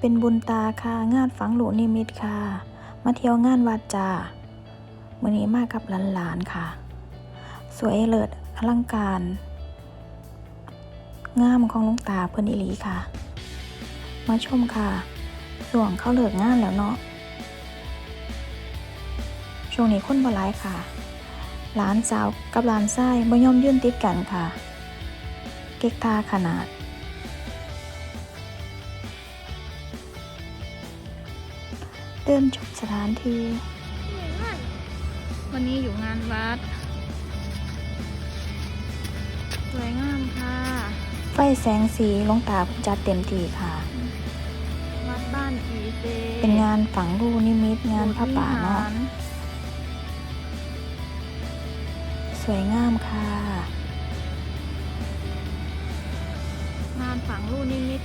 เป็นบุญตาค่ะ งานฝังหลูนิมิตค่ะ มาเที่ยวงานวัดจ้ามื้อนี้มากับหลานๆค่ะ สวยเลิศอลังการ งามของลุงตาเพิ่นอีหลีค่ะ มาชมค่ะช่วงเข้าเลิกงานแล้วเนาะช่วงนี้คนบ่หลายค่ะหลานสาวกับหลานชายบ่ยอมยื่นติดกันค่ะ เก๊กตาขนาด เดินชมสถานที่ วันนี้อยู่งานวัด สวยงามค่ะ ไฟแสงสีหลวงตาเพิ่นจัดเต็มที่ค่ะ วัดบ้านผีเซเป็นงานฝังลูกนิมิตงานพระป่าเนาะ สวยงามค่ะ งานฝังลูกนิมิต